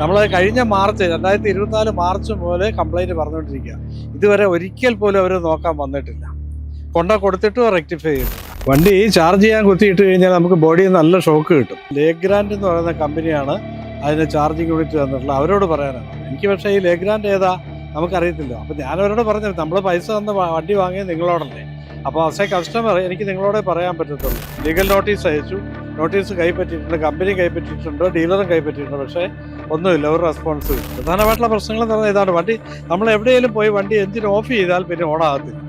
നമ്മൾ കഴിഞ്ഞ മാർച്ച് രണ്ടായിരത്തി ഇരുപത്തിനാല് മാർച്ച് മുതൽ കംപ്ലൈന്റ് പറഞ്ഞുകൊണ്ടിരിക്കുക ഇതുവരെ ഒരിക്കൽ പോലും അവർ നോക്കാൻ വന്നിട്ടില്ല. കൊണ്ട കൊടുത്തിട്ടും റെക്ടിഫൈ ചെയ്തു വണ്ടി ചാർജ് ചെയ്യാൻ കുത്തിയിട്ട് കഴിഞ്ഞാൽ നമുക്ക് ബോഡിയിൽ നല്ല ഷോക്ക് കിട്ടും. ലേഗ്രാൻഡ് എന്ന് പറയുന്ന കമ്പനിയാണ് അതിന് ചാർജിങ് യൂണിറ്റ് തന്നിട്ടുള്ളത് അവരോട് പറയാനാണ്. എനിക്ക് പക്ഷേ ഈ ലേഗ്രാൻഡ് ഏതാ നമുക്കറിയത്തില്ല. അപ്പം ഞാൻ അവരോട് പറഞ്ഞു നമ്മൾ പൈസ തന്ന വണ്ടി വാങ്ങിയത് നിങ്ങളോടല്ലേ. അപ്പോൾ എ കസ്റ്റമർ എനിക്ക് നിങ്ങളോടേ പറയാൻ പറ്റത്തുള്ളൂ. ലീഗൽ നോട്ടീസ് അയച്ചു. നോട്ടീസ് കൈപ്പറ്റിയിട്ടുണ്ട് കമ്പനി കൈപ്പറ്റിയിട്ടുണ്ട് ഡീലറും കൈപ്പറ്റിയിട്ടുണ്ട് പക്ഷേ ഒന്നുമില്ല ഒരു റെസ്പോൺസ് ഇല്ല. പ്രധാനമായിട്ടുള്ള പ്രശ്നങ്ങൾ എന്ന് പറഞ്ഞാൽ ഇതാണ് വണ്ടി നമ്മൾ എവിടെയെങ്കിലും പോയി വണ്ടി എഞ്ചിൻ ഓഫ് ചെയ്താൽ പിന്നെ ഓണാകത്തില്ല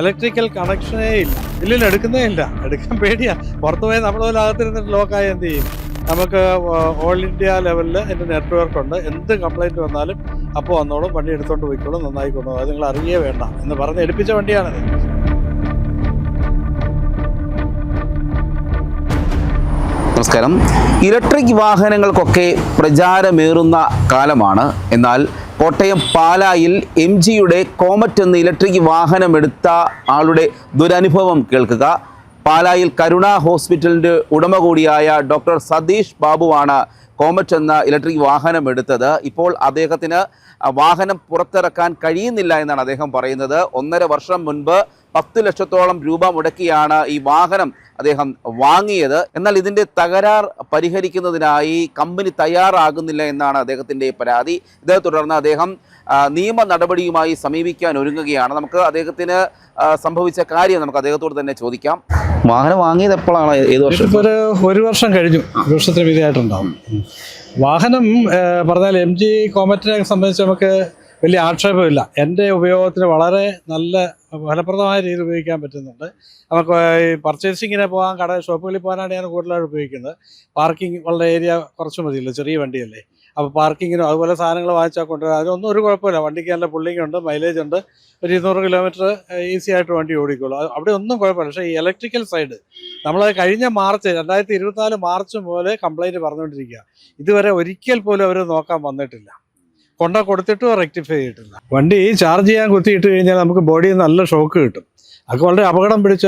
ഇലക്ട്രിക്കൽ കണക്ഷനേ ഇല്ല. ഇല്ലില്ല എടുക്കുന്നേ ഇല്ല. എടുക്കാൻ പേടിയാ. പുറത്തു പോയി നമ്മൾ പോലെ അകത്തിരുന്നിട്ട് ലോക്കായി എന്ത് ചെയ്യും? നമുക്ക് ഓൾ ഇന്ത്യ ലെവലിൽ എന്റെ നെറ്റ്വർക്ക് ഉണ്ട്. എന്ത് കംപ്ലൈന്റ് വന്നാലും അപ്പോൾ വന്നോളും വണ്ടി എടുത്തുകൊണ്ട് പോയിക്കോളും നന്നായി അത് നിങ്ങൾ അറിയേ വേണ്ട എന്ന് പറഞ്ഞ് എടുപ്പിച്ച വണ്ടിയാണിത്. നമസ്കാരം. ഇലക്ട്രിക് വാഹനങ്ങൾക്കൊക്കെ പ്രചാരമേറുന്ന കാലമാണ്. എന്നാൽ കോട്ടയം പാലായിൽ എം ജിയുടെ കോമറ്റ് എന്ന ഇലക്ട്രിക് വാഹനം എടുത്ത ആളുടെ ദുരനുഭവം കേൾക്കുക. പാലായിൽ കരുണ ഹോസ്പിറ്റലിന്റെ ഉടമ കൂടിയായ ഡോക്ടർ സതീഷ് ബാബുവാണ് കോമറ്റ് എന്ന ഇലക്ട്രിക് വാഹനം എടുത്തത് ഇപ്പോൾ അദ്ദേഹത്തിന് വാഹനം പുറത്തിറക്കാൻ കഴിയുന്നില്ല എന്നാണ് അദ്ദേഹം പറയുന്നത്. ഒന്നര വർഷം മുൻപ് പത്ത് ലക്ഷത്തോളം രൂപ മുടക്കിയാണ് ഈ വാഹനം അദ്ദേഹം വാങ്ങിയത്. എന്നാൽ ഇതിന്റെ തകരാർ പരിഹരിക്കുന്നതിനായി കമ്പനി തയ്യാറാകുന്നില്ല എന്നാണ് അദ്ദേഹത്തിന്റെ പരാതി. ഇതേ തുടർന്ന് അദ്ദേഹം നിയമ നടപടിയുമായി സമീപിക്കാൻ ഒരുങ്ങുകയാണ്. നമുക്ക് അദ്ദേഹത്തിന് സംഭവിച്ച കാര്യം നമുക്ക് അദ്ദേഹത്തോട് തന്നെ ചോദിക്കാം. വാഹനം വാങ്ങിയത് എപ്പോഴാണ്? ഏത് വർഷം? ഒരു വർഷം കഴിഞ്ഞു. ഒരു വർഷത്തിന് വിധേയമായിട്ടുണ്ടാവും വാഹനം പറഞ്ഞാൽ എം ജി കോമറ്റിനെ സംബന്ധിച്ച് നമുക്ക് വലിയ ആക്ഷേപമില്ല. എന്റെ ഉപയോഗത്തിന് വളരെ നല്ല ഫലപ്രദമായ രീതിയിൽ ഉപയോഗിക്കാൻ പറ്റുന്നുണ്ട്. നമുക്ക് ഈ പർച്ചേസിങ്ങിനെ പോകാൻ കട ഷോപ്പുകളിൽ പോകാനാണ് ഞാൻ കൂടുതലായിട്ട് ഉപയോഗിക്കുന്നത്. പാർക്കിംഗ് ഉള്ള ഏരിയ കുറച്ച് മതിയല്ലോ ചെറിയ വണ്ടിയല്ലേ? അപ്പോൾ പാർക്കിങ്ങിനും അതുപോലെ സാധനങ്ങൾ വാങ്ങിച്ചാൽ കൊണ്ടുവരാൻ അതിനൊന്നും ഒരു കുഴപ്പമില്ല. വണ്ടിക്ക് നല്ല പുള്ളിങ് ഉണ്ട് മൈലേജ് ഉണ്ട്. ഒരു ഇരുന്നൂറ് കിലോമീറ്റർ ഈസി ആയിട്ട് വണ്ടി ഓടിക്കുള്ളൂ അവിടെ ഒന്നും കുഴപ്പമില്ല. പക്ഷേ ഈ ഇലക്ട്രിക്കൽ സൈഡ് നമ്മൾ കഴിഞ്ഞ മാർച്ച് രണ്ടായിരത്തി ഇരുപത്തിനാല് മാർച്ച് മുതൽ കംപ്ലയിന്റ് പറഞ്ഞുകൊണ്ടിരിക്കുക ഇതുവരെ ഒരിക്കൽ പോലും അവർ നോക്കാൻ വന്നിട്ടില്ല. കൊണ്ട കൊടുത്തിട്ടും റെക്ടിഫൈ ചെയ്തിട്ടില്ല. വണ്ടി ചാർജ് ചെയ്യാൻ കുത്തിയിട്ട് കഴിഞ്ഞാൽ നമുക്ക് ബോഡിയിൽ നല്ല ഷോക്ക് കിട്ടും. അതൊക്കെ വളരെ അപകടം പിടിച്ച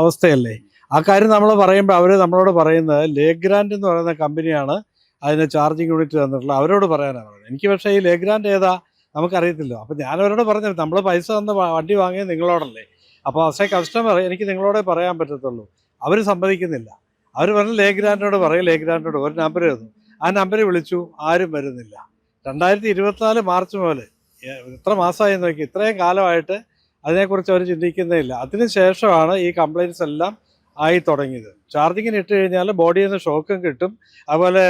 അവസ്ഥയല്ലേ? ആ കാര്യം നമ്മൾ പറയുമ്പോൾ അവർ നമ്മളോട് പറയുന്നത് ലേഗ്രാൻഡ് എന്ന് പറയുന്ന കമ്പനിയാണ് അതിന് ചാർജിങ് യൂണിറ്റ് തന്നിട്ടുള്ളത് അവരോട് പറയാനാണ് പറഞ്ഞത്. എനിക്ക് പക്ഷേ ഈ ലേഗ്രാൻഡ് ഏതാ നമുക്കറിയത്തില്ല. അപ്പം ഞാൻ അവരോട് പറഞ്ഞു നമ്മൾ പൈസ തന്ന വണ്ടി വാങ്ങിയത് നിങ്ങളോടല്ലേ? അപ്പോൾ അസേ കസ്റ്റമർ എനിക്ക് നിങ്ങളോടേ പറയാൻ പറ്റത്തുള്ളൂ. അവർ സമ്മതിക്കുന്നില്ല. അവർ പറഞ്ഞു ലേഗ്രാൻഡിനോട് പറയും ലേഗ്രാൻഡിനോട് ഒരു നമ്പർ തന്നു. ആ നമ്പർ വിളിച്ചു ആരും വരുന്നില്ല. രണ്ടായിരത്തി ഇരുപത്തിനാല് മാർച്ച് മുതൽ ഇത്ര മാസമായി നോക്കി ഇത്രയും കാലമായിട്ട് അതിനെക്കുറിച്ച് അവർ ചിന്തിക്കുന്നേ ഇല്ല. അതിനുശേഷമാണ് ഈ കംപ്ലയിൻസ് എല്ലാം ആയി തുടങ്ങിയത്. ചാർജിങ്ങിന് ഇട്ട് കഴിഞ്ഞാൽ ബോഡിയിൽ നിന്ന് ഷോക്കും കിട്ടും. അതുപോലെ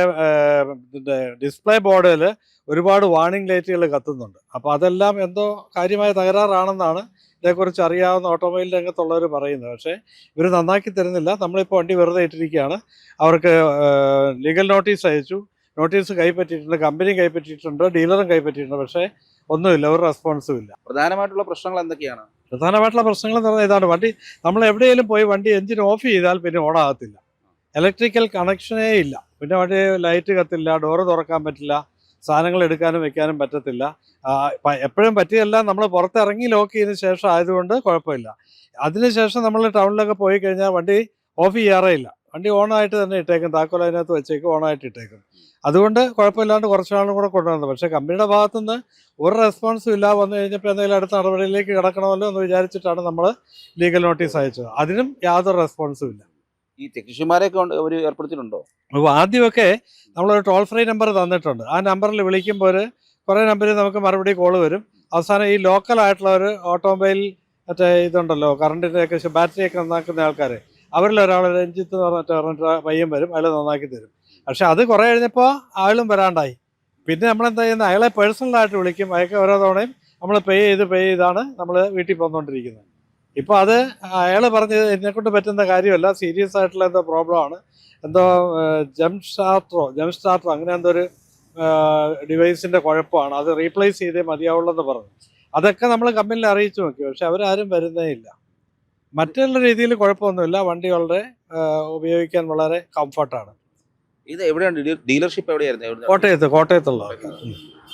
ഡിസ്പ്ലേ ബോർഡിൽ ഒരുപാട് വാർണിംഗ് ലൈറ്റുകൾ കത്തുന്നുണ്ട്. അപ്പോൾ അതെല്ലാം എന്തോ കാര്യമായ തകരാറാണെന്നാണ് ഇതേക്കുറിച്ച് അറിയാവുന്ന ഓട്ടോമൊബൈൽ രംഗത്തുള്ളവർ പറയുന്നത്. പക്ഷേ ഇവർ നന്നാക്കി തരുന്നില്ല. നമ്മളിപ്പോൾ വണ്ടി വെറുതെ ഇട്ടിരിക്കുകയാണ്. അവർക്ക് ലീഗൽ നോട്ടീസ് അയച്ചു. നോട്ടീസ് കൈപ്പറ്റിയിട്ടുണ്ട് കമ്പനി കൈപ്പറ്റിയിട്ടുണ്ട് ഡീലറും കൈപ്പറ്റിയിട്ടുണ്ട്. പക്ഷേ ഒന്നുമില്ല. ഒരു റെസ്പോൺസും ഇല്ല. പ്രധാനമായിട്ടുള്ള പ്രശ്നങ്ങൾ എന്തൊക്കെയാണ്? പ്രധാനമായിട്ടുള്ള പ്രശ്നങ്ങൾ എന്ന് പറഞ്ഞാൽ ഇതാണ്. വണ്ടി നമ്മൾ എവിടെയെങ്കിലും പോയി വണ്ടി എഞ്ചിൻ ഓഫ് ചെയ്താൽ പിന്നെ ഓണാകത്തില്ല ഇലക്ട്രിക്കൽ കണക്ഷനേ ഇല്ല. പിന്നെ വണ്ടി ലൈറ്റ് കത്തില്ല ഡോറ് തുറക്കാൻ പറ്റില്ല സാധനങ്ങൾ എടുക്കാനും വെക്കാനും പറ്റത്തില്ല. എപ്പോഴും പറ്റിയല്ല നമ്മൾ പുറത്തിറങ്ങി ലോക്ക് ചെയ്തതിന് ശേഷം ആയതുകൊണ്ട് കുഴപ്പമില്ല. അതിനുശേഷം നമ്മൾ ടൗണിലൊക്കെ പോയി കഴിഞ്ഞാൽ വണ്ടി ഓഫ് ചെയ്യാറേ ഇല്ല. വണ്ടി ഓണായിട്ട് തന്നെ ഇട്ടേക്കും താക്കോൽ അതിനകത്ത് വെച്ചേക്കും ഓണായിട്ട് ഇട്ടേക്കും. അതുകൊണ്ട് കുഴപ്പമില്ലാണ്ട് കുറച്ച് നാളും കൂടെ കൊണ്ടുവന്നത്. പക്ഷേ കമ്പനിയുടെ ഭാഗത്തുനിന്ന് ഒരു റെസ്പോൺസും ഇല്ല വന്നു കഴിഞ്ഞപ്പോൾ എന്തെങ്കിലും അടുത്ത നടപടിയിലേക്ക് കിടക്കണമല്ലോ എന്ന് വിചാരിച്ചിട്ടാണ് നമ്മൾ ലീഗൽ നോട്ടീസ് അയച്ചത്. അതിനും യാതൊരു റെസ്പോൺസും ഇല്ല. ഈ ടെക്നീഷ്യന്മാരെയൊക്കെ അവർ ഏർപ്പെടുത്തിയിട്ടുണ്ടോ? അപ്പോൾ ആദ്യമൊക്കെ നമ്മളൊരു ടോൾ ഫ്രീ നമ്പർ തന്നിട്ടുണ്ട്. ആ നമ്പറിൽ വിളിക്കുമ്പോൾ കുറേ നമ്പറിൽ നമുക്ക് മറുപടി കോൾ വരും. അവസാനം ഈ ലോക്കലായിട്ടുള്ള ഒരു ഓട്ടോമൊബൈൽ മറ്റേ ഇതുണ്ടല്ലോ കറണ്ടിന്റെ ബാറ്ററിയൊക്കെ നന്നാക്കുന്ന ആൾക്കാർ അവരിൽ ഒരാൾ രഞ്ജിത്ത് എന്ന് പറഞ്ഞിട്ട് പറഞ്ഞിട്ട് പയ്യൻ വരും അയാൾ നന്നാക്കി തരും. പക്ഷെ അത് കുറേ കഴിഞ്ഞപ്പോൾ ആളും വരാണ്ടായി. പിന്നെ നമ്മളെന്താ ചെയ്യുന്നത് അയാളെ പേഴ്സണലായിട്ട് വിളിക്കും. അയാൾക്ക് ഓരോ തവണയും നമ്മൾ പേ ചെയ്ത് പേ ചെയ്താണ് നമ്മൾ വീട്ടിൽ പോന്നുകൊണ്ടിരിക്കുന്നത് ഇപ്പോൾ അത് അയാൾ പറഞ്ഞത് എന്നെക്കൊണ്ട് പറ്റുന്ന കാര്യമല്ല. സീരിയസ് ആയിട്ടുള്ള എന്തോ പ്രോബ്ലമാണ് എന്തോ ജം സ്റ്റാർട്ടറോ ജം സ്റ്റാർട്ടറോ അങ്ങനെ എന്തോ ഒരു ഡിവൈസിന്റെ കുഴപ്പമാണ്. അത് റീപ്ലേസ് ചെയ്തേ മതിയാവുള്ളൂ എന്ന് പറഞ്ഞു. അതൊക്കെ നമ്മൾ കമ്പനിയിൽ അറിയിച്ചു നോക്കി. പക്ഷെ അവരാരും വരുന്നേ ഇല്ല. മറ്റുള്ള രീതിയിൽ കുഴപ്പമൊന്നുമില്ല. വണ്ടി വളരെ ഉപയോഗിക്കാൻ വളരെ കംഫർട്ടാണ്. ഇത് എവിടെയാണ്? ഡീലർഷിപ്പ് എവിടെയായിരുന്നു? എവിടെ- കോട്ടയത്ത് കോട്ടയത്തുള്ള.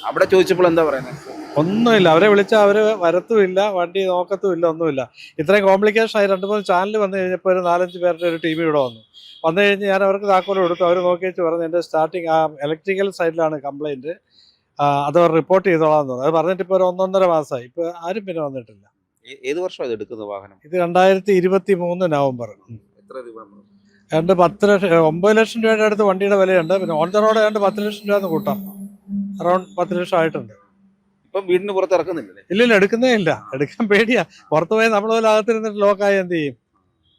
അവിടെ ചോദിച്ചപ്പോൾ എന്താ പറയുന്നത് ഒന്നുമില്ല. അവരെ വിളിച്ചാൽ അവർ വരത്തുമില്ല വണ്ടി നോക്കത്തുമില്ല ഒന്നുമില്ല. ഇത്രയും കോംപ്ലിക്കേഷൻ ആയി. രണ്ട് മൂന്ന് ചാനൽ വന്നു കഴിഞ്ഞപ്പോൾ ഒരു നാലഞ്ച് പേരുടെ ഒരു ടീം ഇവിടെ വന്നു. വന്നു കഴിഞ്ഞ് ഞാൻ അവർക്ക് താക്കോൽ കൊടുത്തു. അവർ നോക്കി വെച്ച് പറഞ്ഞു എന്റെ സ്റ്റാർട്ടിങ് ആ ഇലക്ട്രിക്കൽ സൈഡിലാണ് കംപ്ലയിന്റ് അത് അവർ റിപ്പോർട്ട് ചെയ്തോളാം എന്ന് പറഞ്ഞു. അത് പറഞ്ഞിട്ട് ഇപ്പോൾ ഒരു ഒന്നൊന്നര മാസമായി. ഇപ്പോൾ ആരും പിന്നെ വന്നിട്ടില്ല. ഏത് വർഷം ഇത് എടുക്കുന്നത് വാഹനം? ഇത് രണ്ടായിരത്തി ഇരുപത്തി മൂന്ന് നവംബർ എത്ര രൂപ രണ്ട് പത്ത് ലക്ഷം ഒമ്പത് ലക്ഷം രൂപയുടെ അടുത്ത് വണ്ടിയുടെ വിലയുണ്ട്. പിന്നെ ഓൺ ദ റോഡ് രണ്ട് പത്ത് ലക്ഷം രൂപ കൂട്ടാം. അറൗണ്ട് പത്ത് ലക്ഷം ആയിട്ടുണ്ട്. ഇപ്പം വീടിന് പുറത്ത് ഇറക്കുന്നില്ല ഇല്ലില്ല എടുക്കുന്നേ ഇല്ല. എടുക്കാൻ പേടിയാ. പുറത്ത് പോയി നമ്മൾ പോലെ അകത്തിരുന്നിട്ട് ലോക്കായി എന്ത് ചെയ്യും?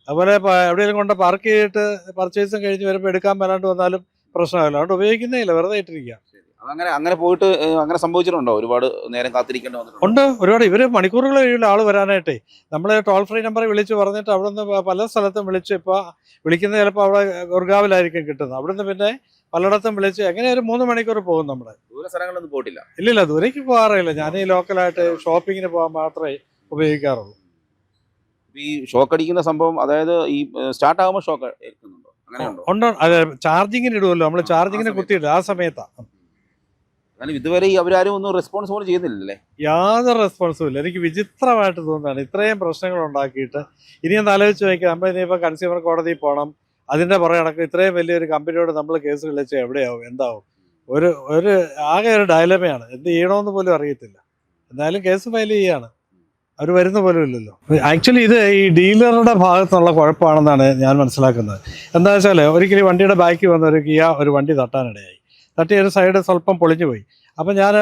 അതുപോലെ എവിടെയെങ്കിലും കൊണ്ട് പാർക്ക് ചെയ്തിട്ട് പർച്ചേസും കഴിഞ്ഞ് വരുമ്പോൾ എടുക്കാൻ വരാണ്ട് വന്നാലും പ്രശ്നമല്ല അതുകൊണ്ട് ഉപയോഗിക്കുന്നേ ഇല്ല. വെറുതെ ഇട്ടിരിക്കുക അങ്ങനെ അങ്ങനെ പോയിട്ട് അങ്ങനെ സംഭവിച്ചിട്ടുണ്ടോ? ഒരുപാട് നേരം കാത്തിരിക്കേണ്ടി വന്നിട്ടുണ്ട്? ഉണ്ട്. ഒരുപാട് ഇവർ മണിക്കൂറുകൾ കഴിയുള്ള ആൾ വരാനായിട്ടേ. നമ്മൾ ടോൾ ഫ്രീ നമ്പർ വിളിച്ച് പറഞ്ഞിട്ട് അവിടെ നിന്ന് പല സ്ഥലത്തും വിളിച്ച് ഇപ്പോൾ വിളിക്കുന്നത് ചിലപ്പോൾ അവിടെ ഗുർഗാവിലായിരിക്കും കിട്ടുന്നത്. അവിടുന്ന് പിന്നെ പലയിടത്തും വിളിച്ച് എങ്ങനെ ഒരു മൂന്ന് മണിക്കൂർ പോകും നമ്മുടെ ദൂര സ്ഥലങ്ങളൊന്നും പോയിട്ടില്ല. ഇല്ലില്ല ദൂരേക്ക് പോകാറില്ല ഞാൻ ഈ ലോക്കലായിട്ട് ഷോപ്പിങ്ങിന് പോകാൻ മാത്രമേ ഉപയോഗിക്കാറുള്ളൂ. ഈ ഷോക്ക് അടിക്കുന്ന സംഭവം അതായത് ഈ സ്റ്റാർട്ട് ആകുമ്പോൾ ഷോക്ക് ഉണ്ട്. അത് ചാർജിങ്ങിന് ഇടുമല്ലോ നമ്മൾ ചാർജിങ്ങിന് കുത്തിയിട്ട് ആ സമയത്താണ് എന്നാലും ഇതുവരെ അവരാരും ഒന്നും റെസ്പോൺസ് പോലും ചെയ്യുന്നില്ലല്ലേ? യാതൊരു റെസ്പോൺസും ഇല്ല. എനിക്ക് വിചിത്രമായിട്ട് തോന്നുന്നതാണ് ഇത്രയും പ്രശ്നങ്ങൾ ഉണ്ടാക്കിയിട്ട് ഇനി ഒന്ന് ആലോചിച്ച് നോക്കിയാൽ നമ്മൾ ഇനിയിപ്പോൾ കൺസ്യൂമർ കോടതിയിൽ പോകണം അതിന്റെ പുറകെ നടക്കും. ഇത്രയും വലിയൊരു കമ്പനിയോട് നമ്മൾ കേസ് വിളിച്ചാൽ എവിടെയാവും? എന്താവും? ഒരു ഒരു ആകെ ഒരു ഡയലമയാണ് എന്ത് ചെയ്യണമെന്ന് പോലും അറിയത്തില്ല. എന്തായാലും കേസ് ഫയൽ ചെയ്യാണ്. അവർ വരുന്ന പോലും ഇല്ലല്ലോ. ആക്ച്വലി ഇത് ഈ ഡീലറുടെ ഭാഗത്തുനിന്നുള്ള കുഴപ്പമാണെന്നാണ് ഞാൻ മനസ്സിലാക്കുന്നത്. എന്താ വെച്ചാൽ ഒരിക്കലും വണ്ടിയുടെ ബാക്കിൽ വന്ന ഒരു കിയ ഒരു വണ്ടി തട്ടാനിടയായി. തട്ടി ഒരു സൈഡ് സ്വല്പം പൊളിഞ്ഞു പോയി. അപ്പം ഞാൻ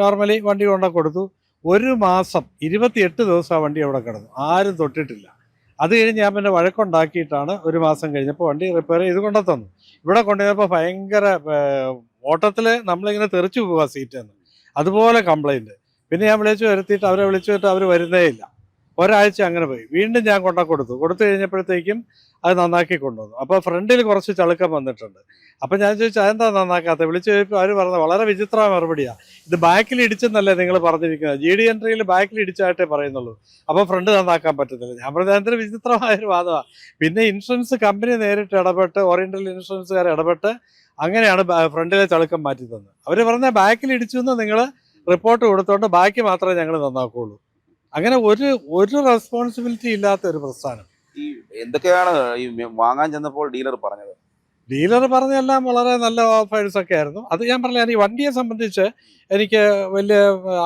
നോർമലി വണ്ടി കൊണ്ട കൊടുത്തു. ഒരു മാസം ഇരുപത്തിയെട്ട് ദിവസം ആ വണ്ടി അവിടെ കിടന്നു. ആരും തൊട്ടിട്ടില്ല. അത് കഴിഞ്ഞ് ഞാൻ പിന്നെ വഴക്കുണ്ടാക്കിയിട്ടാണ് ഒരു മാസം കഴിഞ്ഞപ്പോൾ വണ്ടി റിപ്പയർ ചെയ്ത് കൊണ്ടു തന്നു. ഇവിടെ കൊണ്ടുവന്നപ്പോൾ ഭയങ്കര ഓട്ടത്തിൽ നമ്മളിങ്ങനെ തെറിച്ചു പോവുക സീറ്റ് നിന്ന് അതുപോലെ കംപ്ലൈന്റ് പിന്നെ ഞാൻ വിളിച്ചു വരുത്തിയിട്ട് അവരെ വിളിച്ചു വരുത്തി അവർ വരുന്നേ ഇല്ല. ഒരാഴ്ച അങ്ങനെ പോയി. വീണ്ടും ഞാൻ കൊണ്ട കൊടുത്തു. കൊടുത്തു കഴിഞ്ഞപ്പോഴത്തേക്കും അത് നന്നാക്കി കൊണ്ടുവന്നു. അപ്പോൾ ഫ്രണ്ടിൽ കുറച്ച് ചളുക്കം വന്നിട്ടുണ്ട്. അപ്പോൾ ഞാൻ ചോദിച്ചു അതെന്താ നന്നാക്കാത്തത് വിളിച്ചു ചോദിച്ചപ്പോൾ അവർ പറഞ്ഞത് വളരെ വിചിത്രമായ മറുപടിയാണ് ഇത് ബാക്കിൽ ഇടിച്ചെന്നല്ലേ നിങ്ങൾ പറഞ്ഞിരിക്കുന്നത്? ജി ഡി എൻട്രിയിൽ ബാക്കിൽ ഇടിച്ചായിട്ടേ പറയുന്നുള്ളൂ. അപ്പോൾ ഫ്രണ്ട് നന്നാക്കാൻ പറ്റുന്നില്ല ഞാൻ പറഞ്ഞത് എന്തൊരു വിചിത്രമായ ഒരു വാദമാണ് പിന്നെ ഇൻഷുറൻസ് കമ്പനി നേരിട്ട് ഇടപെട്ട് ഓറിയന്റൽ ഇൻഷുറൻസുകാർ ഇടപെട്ട് അങ്ങനെയാണ് ഫ്രണ്ടിലെ ചളുക്കം മാറ്റി തന്നത്. അവർ പറഞ്ഞ ബാക്കിൽ ഇടിച്ചു എന്ന് നിങ്ങൾ റിപ്പോർട്ട് കൊടുത്തോണ്ട് ബാക്കി മാത്രമേ ഞങ്ങൾ നന്നാക്കുള്ളൂ. അങ്ങനെ ഒരു ഒരു റെസ്പോൺസിബിലിറ്റി ഇല്ലാത്ത ഒരു പ്രസ്ഥാനം. ഈ എന്തൊക്കെയാണ് ഈ വാങ്ങാൻ ചെന്നപ്പോൾ ഡീലർ പറഞ്ഞത്? ഡീലർ പറഞ്ഞെല്ലാം വളരെ നല്ല ഓഫേഴ്സ് ഒക്കെ ആയിരുന്നു. അത് ഞാൻ പറഞ്ഞ ഈ വണ്ടിയെ സംബന്ധിച്ച് എനിക്ക് വലിയ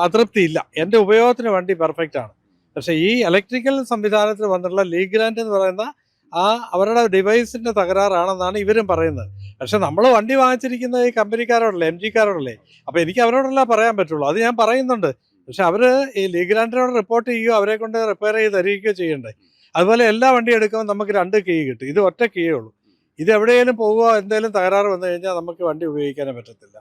അതൃപ്തി ഇല്ല. എന്റെ ഉപയോഗത്തിന് വണ്ടി പെർഫെക്റ്റ് ആണ്. പക്ഷേ ഈ ഇലക്ട്രിക്കൽ സംവിധാനത്തിൽ വന്നിട്ടുള്ള ലീഗ്രാൻഡ് എന്ന് പറയുന്ന ആ അവരുടെ ഡിവൈസിന്റെ തകരാറാണെന്നാണ് ഇവരും പറയുന്നത്. പക്ഷെ നമ്മൾ വണ്ടി വാങ്ങിച്ചിരിക്കുന്ന ഈ കമ്പനിക്കാരോടല്ലേ എം ജിക്കാരോടല്ലേ? അപ്പൊ എനിക്ക് അവരോടല്ല പറയാൻ പറ്റുള്ളൂ. അത് ഞാൻ പറയുന്നുണ്ട്. പക്ഷെ അവർ ഈ ലീഗ്രാൻഡിനോട് റിപ്പോർട്ട് ചെയ്യുകയോ അവരെ കൊണ്ട് റിപ്പയർ ചെയ്ത് തരികയോ ചെയ്യണ്ടേ. അതുപോലെ എല്ലാ വണ്ടി എടുക്കുമ്പോൾ നമുക്ക് രണ്ട് കീ കിട്ടും. ഇത് ഒറ്റ കീയേ ഉള്ളൂ. ഇത് എവിടെയെങ്കിലും പോകുമോ എന്തെങ്കിലും തകരാറ് വന്നു കഴിഞ്ഞാൽ നമുക്ക് വണ്ടി ഉപയോഗിക്കാനേ പറ്റത്തില്ല.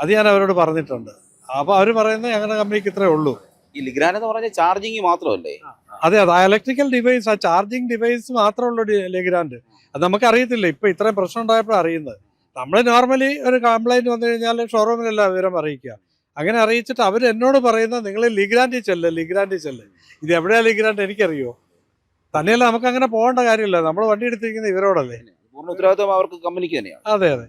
അത് ഞാൻ അവരോട് പറഞ്ഞിട്ടുണ്ട്. അപ്പോൾ അവർ പറയുന്നത് ഞങ്ങളുടെ കമ്പനിക്ക് ഇത്രേ ഉള്ളൂ. ഈ ലിഗ്രാൻ എന്ന് പറഞ്ഞ ചാർജിങ് മാത്രമല്ലേ? അതെ അതെ ഇലക്ട്രിക്കൽ ഡിവൈസ് ആ ചാർജിങ് ഡിവൈസ് മാത്രമുള്ള ലെഗ്രാൻഡ്. അത് നമുക്ക് അറിയത്തില്ല ഇപ്പൊ ഇത്രയും പ്രശ്നം ഉണ്ടായപ്പോൾ അറിയുന്നത്. നമ്മൾ നോർമലി ഒരു കംപ്ലൈന്റ് വന്നു കഴിഞ്ഞാൽ ഷോറൂമിലല്ല വിവരം അറിയിക്കുക. അങ്ങനെ അറിയിച്ചിട്ട് അവർ എന്നോട് പറയുന്നത് നിങ്ങൾ ലിഗ്രാൻഡിൽ ചെല്ല് ലിഗ്രാൻഡിൽ ചെല്ല്. ഇത് എവിടെയാ ലിഗ്രാൻഡ് എനിക്കറിയോ? തന്നെയല്ല നമുക്ക് അങ്ങനെ പോകേണ്ട കാര്യമില്ല. നമ്മൾ വണ്ടി എടുത്തിരിക്കുന്ന ഇവരോടല്ലേ? പൂർണ ഉത്തരവാദിത്വം അവർക്ക് കമ്പനിക്ക് തന്നെയാണ്. അതെ അതെ.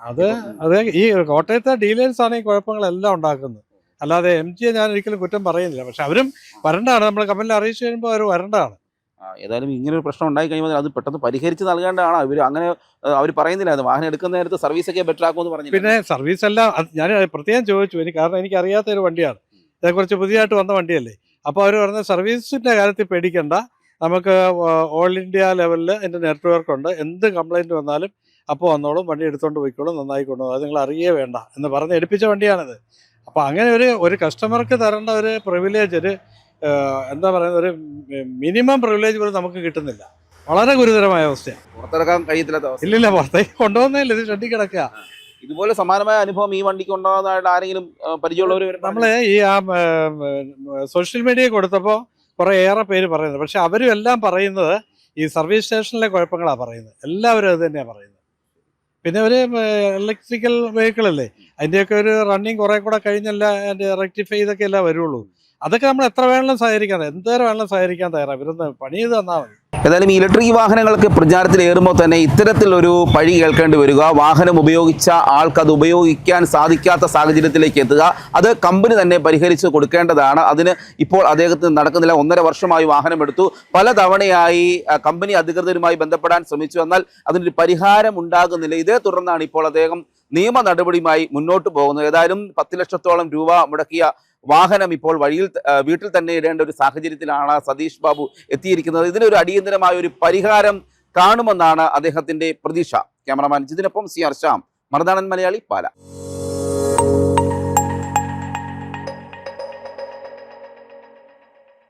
അത് അത് ഈ കോട്ടയത്തെ ഡീലേഴ്സ് ആണ് ഈ കുഴപ്പങ്ങളെല്ലാം ഉണ്ടാക്കുന്നത്. അല്ലാതെ എം ജിയെ ഞാൻ ഒരിക്കലും കുറ്റം പറയുന്നില്ല. പക്ഷെ അവരും വരണ്ടാണ്. നമ്മൾ കമ്പനിയിൽ അറിയിച്ചു കഴിയുമ്പോൾ അവർ വരണ്ടാണ്. ഏതായാലും ഇങ്ങനെ ഒരു പ്രശ്നം ഉണ്ടായി കഴിയുമ്പോൾ അത് പെട്ടെന്ന് പരിഹരിച്ച് നൽകേണ്ടതാണ് ഇവർ അങ്ങനെ അവർ പറയുന്നില്ല അത് വാഹനം എടുക്കുന്ന നേരത്ത് സർവീസ് ഒക്കെ ബെറ്റർ ആക്കുമെന്ന് പറഞ്ഞു പിന്നെ സർവീസ് എല്ലാം ഞാൻ പ്രത്യേകം ചോദിച്ചു. എനിക്ക് കാരണം എനിക്ക് അറിയാത്ത ഒരു വണ്ടിയാണ്. ഇതേക്കുറിച്ച് പുതിയതായിട്ട് വന്ന വണ്ടിയല്ലേ. അപ്പോൾ അവർ പറഞ്ഞ സർവീസിന്റെ കാര്യത്തിൽ പേടിക്കേണ്ട. നമുക്ക് ഓൾ ഇന്ത്യ ലെവലിൽ എന്റെ നെറ്റ്വർക്ക് ഉണ്ട്. എന്ത് കംപ്ലൈന്റ് വന്നാലും അപ്പോൾ വന്നോളും. വണ്ടി എടുത്തുകൊണ്ട് പോയിക്കോളും. നന്നായി കൊണ്ടുപോകും അത് നിങ്ങൾ അറിയേ വേണ്ട എന്ന് പറഞ്ഞ് എടുപ്പിച്ച വണ്ടിയാണിത്. അപ്പോൾ അങ്ങനെ ഒരു ഒരു കസ്റ്റമർക്ക് തരേണ്ട ഒരു പ്രിവിലേജ് ഒരു എന്താ പറയുന്നത് ഒരു മിനിമം പ്രിവിലേജ് പോലും നമുക്ക് കിട്ടുന്നില്ല. വളരെ ഗുരുതരമായ അവസ്ഥയാണ്. പുറത്തിറക്കാൻ കഴിയത്തില്ലാത്ത അവസ്ഥ. ഇല്ലില്ല പുറത്തേക്ക് കൊണ്ടുപോകുന്നില്ല ഇത് ഷെഡിൽ കിടക്കുക ഇതുപോലെ സമാനമായ അനുഭവം ഈ വണ്ടിക്ക് ഉണ്ടാകുന്നതായിട്ട് ആരെങ്കിലും പരിചയമുള്ളവർ നമ്മൾ ഈ ആ സോഷ്യൽ മീഡിയ കൊടുത്തപ്പോൾ കുറേ ഏറെ പേര് പറയുന്നത്. പക്ഷെ അവരും എല്ലാം പറയുന്നത് ഈ സർവീസ് സ്റ്റേഷനിലെ കുഴപ്പങ്ങളാണ് പറയുന്നത്. എല്ലാവരും അത് തന്നെയാണ് പറയുന്നത്. പിന്നെ ഒരു ഇലക്ട്രിക്കൽ വെഹിക്കിൾ അല്ലേ? അതിന്റെയൊക്കെ ഒരു റണ്ണിങ് കുറെ കൂടെ കഴിഞ്ഞല്ല അതിന്റെ റെക്ടിഫൈ ഇതൊക്കെ അല്ലേ വരുള്ളൂ. അതൊക്കെ നമ്മൾ എത്ര വേണമെങ്കിലും സഹകരിക്കാൻ എന്തേരം വേണമെങ്കിലും സഹകരിക്കാൻ തയ്യാറാണ് ഇവരൊന്ന് പണി ചെയ്ത് തന്നാൽ മതി. ഏതായാലും ഇലക്ട്രിക് വാഹനങ്ങൾക്ക് പ്രചാരത്തിലേറുമ്പോൾ തന്നെ ഇത്തരത്തിലൊരു പഴി കേൾക്കേണ്ടി വരിക. വാഹനം ഉപയോഗിച്ച ആൾക്ക് അത് ഉപയോഗിക്കാൻ സാധിക്കാത്ത സാഹചര്യത്തിലേക്ക് എത്തുക. അത് കമ്പനി തന്നെ പരിഹരിച്ച് കൊടുക്കേണ്ടതാണ്. അതിന് ഇപ്പോൾ അദ്ദേഹത്തിന് നടക്കുന്നില്ല. ഒന്നര വർഷമായി വാഹനം എടുത്തു. പല തവണയായി കമ്പനി അധികൃതരുമായി ബന്ധപ്പെടാൻ ശ്രമിച്ചു. എന്നാൽ അതിനൊരു പരിഹാരം ഉണ്ടാകുന്നില്ല. ഇതേ തുടർന്നാണ് ഇപ്പോൾ അദ്ദേഹം നിയമ നടപടിയുമായി മുന്നോട്ട് പോകുന്നത്. ഏതായാലും പത്ത് ലക്ഷത്തോളം രൂപ മുടക്കിയ വാഹനം ഇപ്പോൾ വഴിയിൽ വീട്ടിൽ തന്നെ ഇടേണ്ട ഒരു സാഹചര്യത്തിലാണ് സതീഷ് ബാബു എത്തിയിരിക്കുന്നത്. ഇതിനൊരു അടിയന്തരമായ ഒരു പരിഹാരം കാണുമെന്നാണ് അദ്ദേഹത്തിന്റെ പ്രതീക്ഷ. ക്യാമറമാൻ ജിതിനൊപ്പം സി ആർ ശ്യാം. മറുനാടൻ മലയാളി പാല.